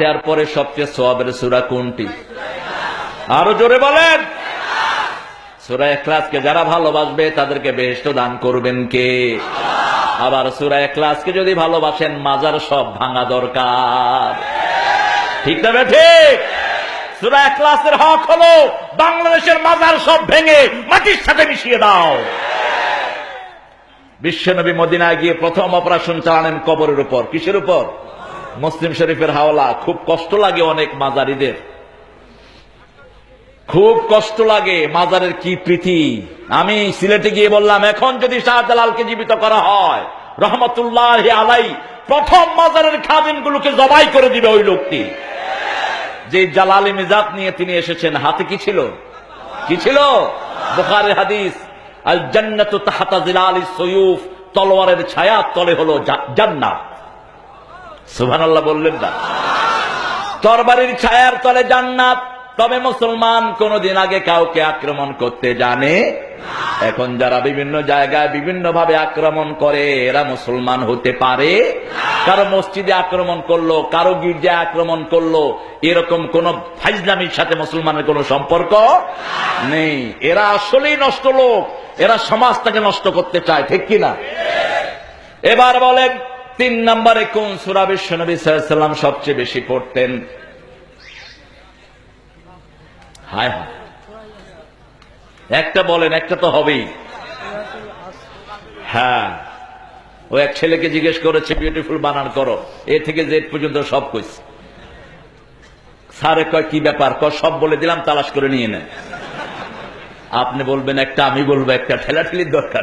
তারপরে সবচেয়ে সোয়াবের সুরা কোনটি? আরও জোরে বলেন। সুরা এখলাসকে যারা ভালোবাসবে, তাদেরকে বেহেস্ত দান করবেন কে? আবার সুরা এখলাসকে যদি ভালোবাসেন, মাজার সব ভাঙা দরকার। ঠিক না ঠিক? সুরা এখলাসের হক হলো বাংলাদেশের মাজার সব ভেঙে মাটির সাথে মিশিয়ে দাও। বিশ্বনবী মদিনায় গিয়ে প্রথম অপারেশন চালানেন কবরের উপর। কিসের উপর? মুসলিম শরীফের হাওলা, খুব কষ্ট লাগে অনেক মাজারিদের। খুব কষ্ট লাগে মাজারের কি প্রীতি। আমি সিলেটে গিয়ে বললাম, এখন যদি শাহজালালকে জীবিত করা হয়, রহমতুল্লাহ আলাই, প্রথম মাজারের খাদিন গুলোকে জবাই করে দিবে ওই লোকটি। যে জালালি মিজাত নিয়ে তিনি এসেছেন, হাতে কি ছিল? কি ছিল? বুখারের হাদিস, আল জান্নাতু তাহাতা জিলালি সয়ুফ তলোয়ারের ছায়া তলে হলো জা- জান্নাত সুবহানাল্লাহ বললেন না। তরবারির ছায়ার তলে জান্নাত। তবে মুসলমান কোনদিন আগে কাউকে আক্রমণ করতে জানে এখন যারা বিভিন্ন জায়গায় বিভিন্ন ভাবে আক্রমণ করে, এরা মুসলমান হতে পারে কারও মসজিদে আক্রমণ করল, কারও গির্জায় আক্রমণ করল, এরকম কোন ফাইজলামির সাথে মুসলমানের কোনো সম্পর্ক নেই। এরা আসলেই নষ্ট লোক, এরা সমাজটাকে নষ্ট করতে চায়, ঠিক কিনা? এবার বলেন তিন নম্বরে কোন সুরা বিশ্ব নবী সাল্লাম সবচেয়ে বেশি পড়তেন? হায় হায়। একটা বলেন, একটা তো হবেই। হ্যাঁ। ও এক ছেলেকে জিজ্ঞেস করেছে বিউটিফুল বানান করো। এ থেকে জেড পর্যন্ত সব কইছে। স্যারে কয়, কি ব্যাপার? কয়, সব বলে দিলাম, তালাশ করে নিয়ে নেন আপনি বলবেন, একটা আমি বলব, একটা ঠেলাঠেলির দরকার।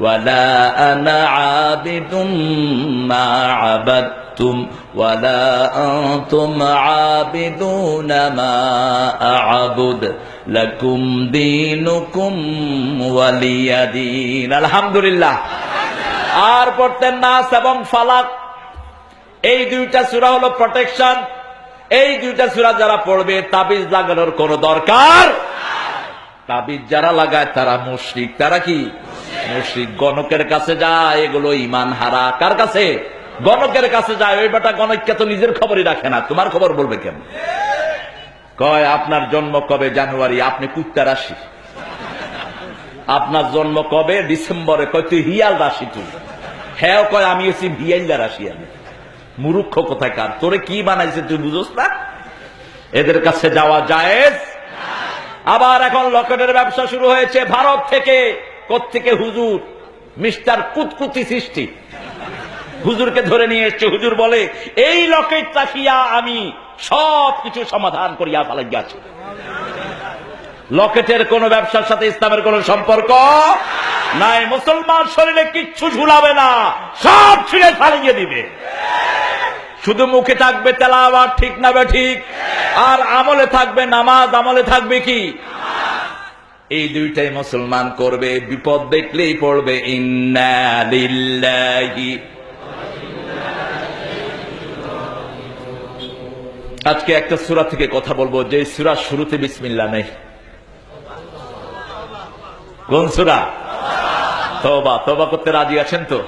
ولا أنا عابد ما عبدتم ولا أنتم عابدون ما أعبد لكم دينكم ولي دين الحمد لله আর পড়তেন নাস এবং ফালাক এই দুইটা সূরা হলো প্রোটেকশন এই দুইটা সূরা যারা পড়বে তাবিজ লাগানোর কোনো দরকার তাবিজ যারা লাগায় তারা মুশরিক তারা কি মুশরিক গণকের কাছে যায়, এগুলো ইমান হারা। কার কাছে? গণকের কাছে যায়, ওই বেটা গণককে তো নিজের খবরই রাখে না। তোমার খবর বলবে কেন? কয়, আপনার জন্ম কবে? জানুয়ারি। আপনি কুত্তা রাশি আপনার জন্ম কবে? ডিসেম্বরে। কয়, তুই হিয়াল রাশি তুই। হ্যাঁ কয়, আমি এসি ভিয়াইলা রাশি আমি। মুরুক্ষ কোথায় কার? তোরে কি বানাইছে তুই বুঝোস না? এদের কাছে যাওয়া জায়েজ? আবার এখন লকেটের ব্যবসা শুরু হয়েছে ভারত থেকে। কোত্থেকে হুজুর? মিস্টার কুতকুতি সৃষ্টি। হুজুরকে ধরে নিয়ে এসছে, হুজুর বলে, এই লকেট রাখিয়া আমি সব কিছু সমাধান করিয়া ফেলাইয়াছি লকেটের কোন ব্যবসার সাথে ইসলামের কোন সম্পর্ক নাই। মুসলমান শরীরে কিচ্ছু ঝুলাবে না, সব ছিঁড়ে ফালিয়ে দিবে। শুধু মুখে থাকবে তেলাওয়াত, ঠিক না বে ঠিক? আর আমলে থাকবে নামাজ, আমলে থাকবে কি? এই দুইটাই মুসলমান করবে, বিপদ দেখলেই পড়বে আজকে একটা সূরা থেকে কথা বলব, যে সূরা শুরুতে বিসমিল্লাহ নেই। কোন সূরা? তওবা। তওবা করতে রাজি আছেন তো?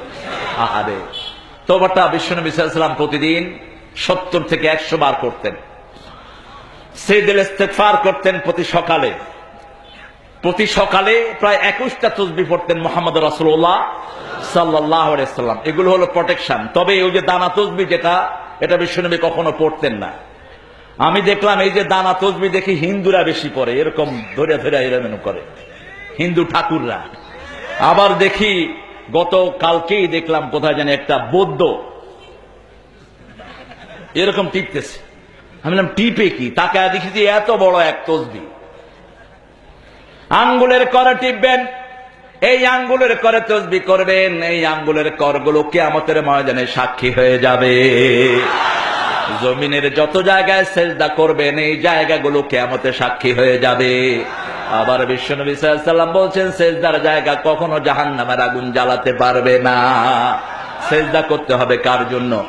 আরে বিশ্বনবী সাল্লাল্লাহু আলাইহি সাল্লাম প্রতিদিন সত্তর থেকে একশো বার করতেন। সেদিল ইস্তেগফার করতেন প্রতি সকালে। প্রতি সকালে প্রায় একুশটা তসবি পড়তেন মোহাম্মদ রাসুল্লাহ সাল্লাহ সাল্লাম এগুলো হলো প্রোটেকশন তবে ওই যে দানা তসবি যেটা, এটা বিশ্বনবী কখনো পড়তেন না। আমি দেখলাম এই যে দানা তসবি দেখি হিন্দুরা বেশি পড়ে, এরকম ধরে ধরে এরমেন করে। হিন্দু ঠাকুররা। আবার দেখি গত কালকেই দেখলাম কোথায় জানি একটা বৌদ্ধ, এরকম টিপতেছে। আমি বললাম, টিপে কি? তাকে দেখি যে এত বড় এক তসবি। আঙ্গুলের করে টিপবেন। এই আঙ্গুলের করে তসবি করবেন। এই আঙ্গুলের করগুলো কেয়ামতের ময়দানে সাক্ষী হয়ে যাবে। জমিনের যত জায়গায় সেজদা করবেন, এই জায়গাগুলো কেয়ামতে সাক্ষী হয়ে যাবে। আবার বিশ্বনবী সাল্লাম বলছেন, সেজদার জায়গা কখনো জাহান নামের আগুন জ্বালাতে পারবে না। সেজদা করতে হবে কার জন্য?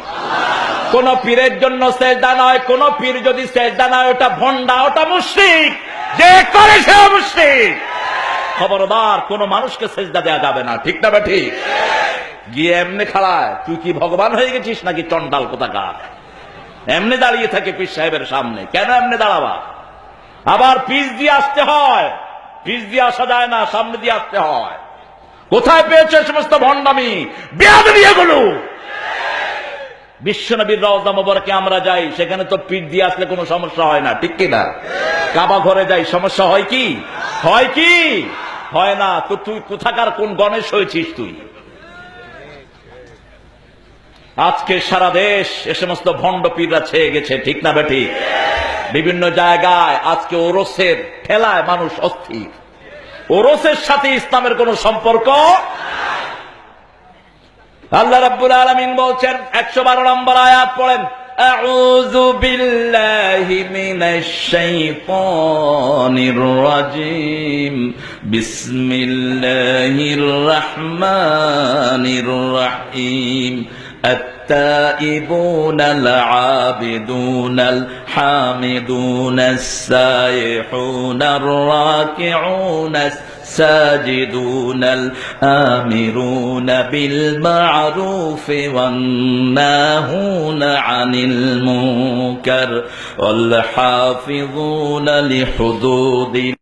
কোন পীরের জন্য সেজদা নয়, কোন পীর যদি সেজদা নয়, ওটা ভন্ডা ওটা মুশ্রিক। যে করে সে মুশ্রিক খবরদার, কোন মানুষকে সেজদা দেওয়া যাবে না, ঠিক না বা ঠিক গিয়ে এমনি খাড়ায় তুই কি ভগবান হয়ে গেছিস নাকি চন্ডাল কোথাকার? এমনি দাঁড়িয়ে থাকে পীর সাহেবের সামনে, কেন এমনি দাঁড়াবা? আবার পিস দিয়ে আসতে হয়, পিস দিয়ে আসা যায় না, সামনে দিয়ে আসতে হয়। কোথায় পেয়েছে সমস্ত ভণ্ডামি? বেয়াদবি এগুলো! বিশ্বনবীর রওজা মোবারকে আমরা যাই, সেখানে তো পিঠ দিয়ে আসলে কোনো সমস্যা হয় না, ঠিক কি না কাবা ঘরে যাই, সমস্যা হয় কি? হয় কি? হয় না, তো তুই কোথাকার কোন গণেশ হয়েছিস তুই? আজকে সারা দেশ এ সমস্ত ভণ্ড পীররা ছেয়ে গেছে, ঠিক না বেঠিক বিভিন্ন জায়গায় আজকে ওরসের ঠেলায় মানুষ অস্থির। ওরসের সাথে ইসলামের কোন সম্পর্ক আল্লাহ রাব্বুল আলামিন বলছেন একশো বারো নম্বর আয়াত পড়েন أعوذ بالله من الشيطان الرجيم بسم الله الرحمن الرحيم التائبون العابدون الحامدون السائحون الراكعون الساجدون الآمرون بالمعروف والناهون عن المنكر والحافظون لحدود